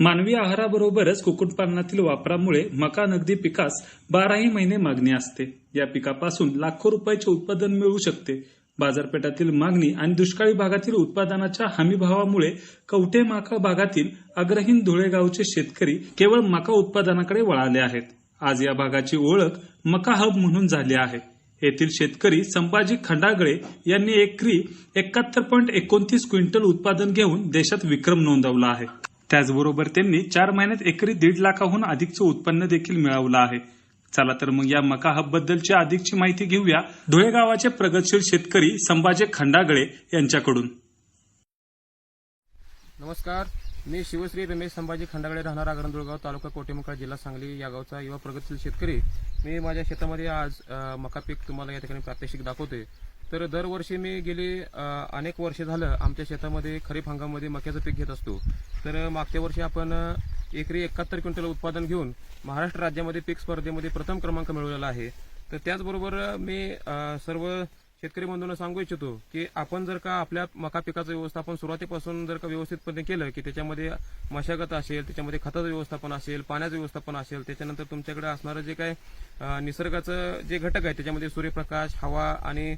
मानवी आहाराबरोबरच कुक्कुटपालनातील वापरामुळे मका नगदी पिकास बाराही महिने मागणी असते. या पिकापासून लाखो रुपयाचे उत्पादन मिळू शकते. बाजारपेठातील मागणी आणि दुष्काळी भागातील उत्पादनाच्या हमीभावामुळे कवठे माका भागातील अग्रहीन धुळेगावचे शेतकरी केवळ मका उत्पादनाकडे वळाले आहेत. आज या भागाची ओळख मका हब म्हणून झाली आहे. येथील शेतकरी संभाजी खंडागळे यांनी एकरी एकाहत्तर पॉईंट एकोणतीस क्विंटल उत्पादन घेऊन देशात विक्रम नोंदवला आहे. त्याचबरोबर त्यांनी चार महिन्यात एकरी दीड लाखाहून अधिकचं उत्पन्न देखील मिळवलं आहे. चला तर मग या मका हब बद्दलची अधिकची माहिती घेऊया. धुळे गावाचे प्रगतशील शेतकरी संभाजी खंडागळे यांच्याकडून. नमस्कार. मी शिवश्री रमेश संभाजी खंडागळे राहणार गरंदुळगाव तालुका कोटेमुखा जिल्हा सांगली या गावचा युवा प्रगतशील शेतकरी. मी माझ्या शेतामध्ये आज मका पीक तुम्हाला या ठिकाणी प्रात्यक्षिक दाखवतोय. तर दरवर्षी मी गेली अनेक वर्षे झालं आमच्या शेतामध्ये खरीप हंगामामध्ये मक्याचं पीक घेत असतो. तर मागच्या वर्षी आपण एकरी एकाहत्तर क्विंटल उत्पादन घेऊन महाराष्ट्र राज्यामध्ये पीक स्पर्धेमध्ये प्रथम क्रमांक मिळवलेला आहे. तर त्याचबरोबर मी सर्व शेतकरी बंधूंना सांगू इच्छितो की आपण जर का आपल्या मका पिकाचं व्यवस्थापन सुरुवातीपासून जर का व्यवस्थितपणे केलं की त्याच्यामध्ये मशागत असेल त्याच्यामध्ये खताचं व्यवस्थापन असेल पाण्याचं व्यवस्थापन असेल त्याच्यानंतर तुमच्याकडे असणारं जे काय निसर्गाचं जे घटक आहे त्याच्यामध्ये सूर्यप्रकाश हवा आणि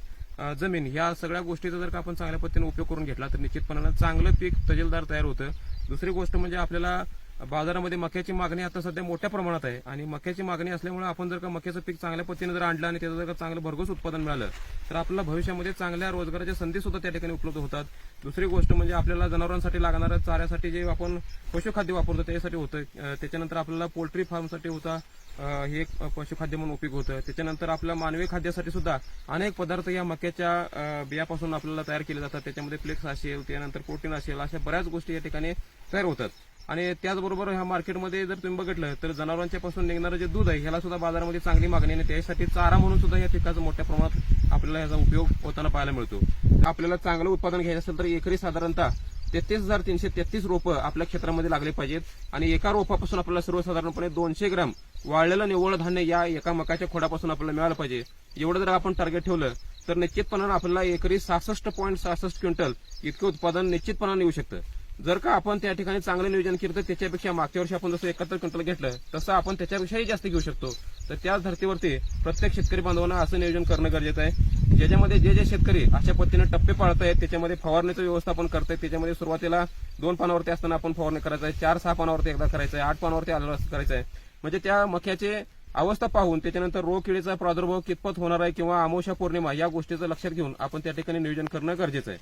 जमीन ह्या सगळ्या गोष्टीचा जर का आपण चांगल्या पद्धतीने उपयोग करून घेतला तर निश्चितपणानं चांगलं पीक तजेलदार तयार होतं. दुसरी गोष्ट म्हणजे आपल्याला बाजारामध्ये मक्याची मागणी आता सध्या मोठ्या प्रमाणात आहे. आणि मक्याची मागणी असल्यामुळे आपण जर का मक्याचं पीक चांगल्या पद्धतीने जर आणलं आणि त्याचं जर का चांगलं भरघोस उत्पादन मिळालं तर आपल्याला भविष्यामध्ये चांगल्या रोजगाराच्या संधी सुद्धा त्या ठिकाणी उपलब्ध होतात. दुसरी गोष्ट म्हणजे आपल्याला जनावरांसाठी लागणारं चाऱ्यासाठी जे आपण पशुखाद्य वापरतो त्याच्यासाठी होतं. त्याच्यानंतर आपल्याला पोल्ट्री फार्मसाठी होता हे एक पशुखाद्य म्हणून उपयोग होतं. त्याच्यानंतर आपल्या मानवी खाद्यासाठी सुद्धा अनेक पदार्थ या मक्याच्या बियापासून आपल्याला तयार केले जातात. त्याच्यामध्ये फ्लेक्स असेल त्यानंतर प्रोटीन असेल अशा बऱ्याच गोष्टी या ठिकाणी तयार होतात. आणि त्याचबरोबर ह्या मार्केटमध्ये जर तुम्ही बघितलं तर जनावरांच्या पासून निघणारं जे दूध आहे ह्याला सुद्धा बाजारामध्ये चांगली मागणी आहे आणि त्यासाठी चारा म्हणून सुद्धा या पिकाचा मोठ्या प्रमाणात आपल्याला याचा उपयोग होताना पाहायला मिळतो. आपल्याला चांगलं उत्पादन घ्यायचं असेल तर एकरी साधारणतः तेहतीस हजार तीनशे तेहतीस रोपं आपल्या क्षेत्रामध्ये लागले पाहिजेत. आणि एका रोपापासून आपल्याला सर्वसाधारणपणे दोनशे ग्राम वाळलेलं निव्वळ धान्य या एका मकाच्या खोडापासून आपल्याला मिळालं पाहिजे. एवढं जर आपण टार्गेट ठेवलं तर निश्चितपणानं आपल्याला एकरी सहासष्ट पॉईंट सहासष्ट क्विंटल इतकं उत्पादन निश्चितपणानं येऊ शकतं. जर का आपण त्या ठिकाणी चांगलं नियोजन केलं तर त्याच्यापेक्षा मागच्या वर्षी आपण जसं एकाहत्तर क्विंटल घेतलं तसं आपण त्याच्यापेक्षाही जास्त घेऊ शकतो. तर त्याच धर्तीवरती प्रत्येक शेतकरी बांधवांना असं नियोजन करणं गरजेचं आहे. ज्याच्यामध्ये जे जे शेतकरी अशा पद्धतीने टप्पे पाळत आहेत त्याच्यामध्ये फवारणीचं व्यवस्थापन करतायत त्याच्यामध्ये सुरुवातीला दोन पानावरती असताना आपण फवारणी करायचं आहे चार सहा पानावरती एकदा करायचं आहे आठ पानावरती आलं करायचं आहे. म्हणजे त्या मक्याचे अवस्था पाहून त्याच्यानंतर रोग किडीचा प्रादुर्भाव कितपत होणार आहे किंवा अमावस्या पौर्णिमा या गोष्टीचं लक्षात घेऊन आपण त्या ठिकाणी नियोजन करणं गरजेचं आहे.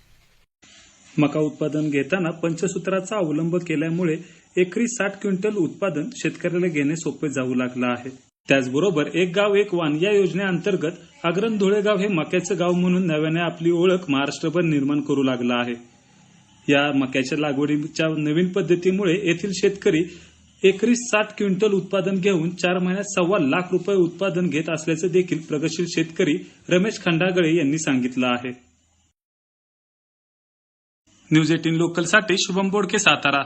मका उत्पादन घेताना पंचसूत्राचा अवलंब केल्यामुळे एकरी साठ क्विंटल उत्पादन शेतकऱ्याला घेणे सोपे जाऊ लागलं आहे. त्याचबरोबर एक गाव एक वाण या योजनेअंतर्गत अग्रण धुळेगाव हे मक्याचं गाव म्हणून नव्याने आपली ओळख महाराष्ट्रभर निर्माण करू लागला आहे. या मक्याच्या लागवडीच्या नवीन पद्धतीमुळे येथील शेतकरी एकरी साठ क्विंटल उत्पादन घेऊन चार महिन्यात सव्वा लाख रुपये उत्पादन घेत असल्याचं देखील प्रगतशील शेतकरी रमेश खंडागळे यांनी सांगितलं आहे. न्यूज एटीन लोकलसाठी शुभम बोडके सातारा.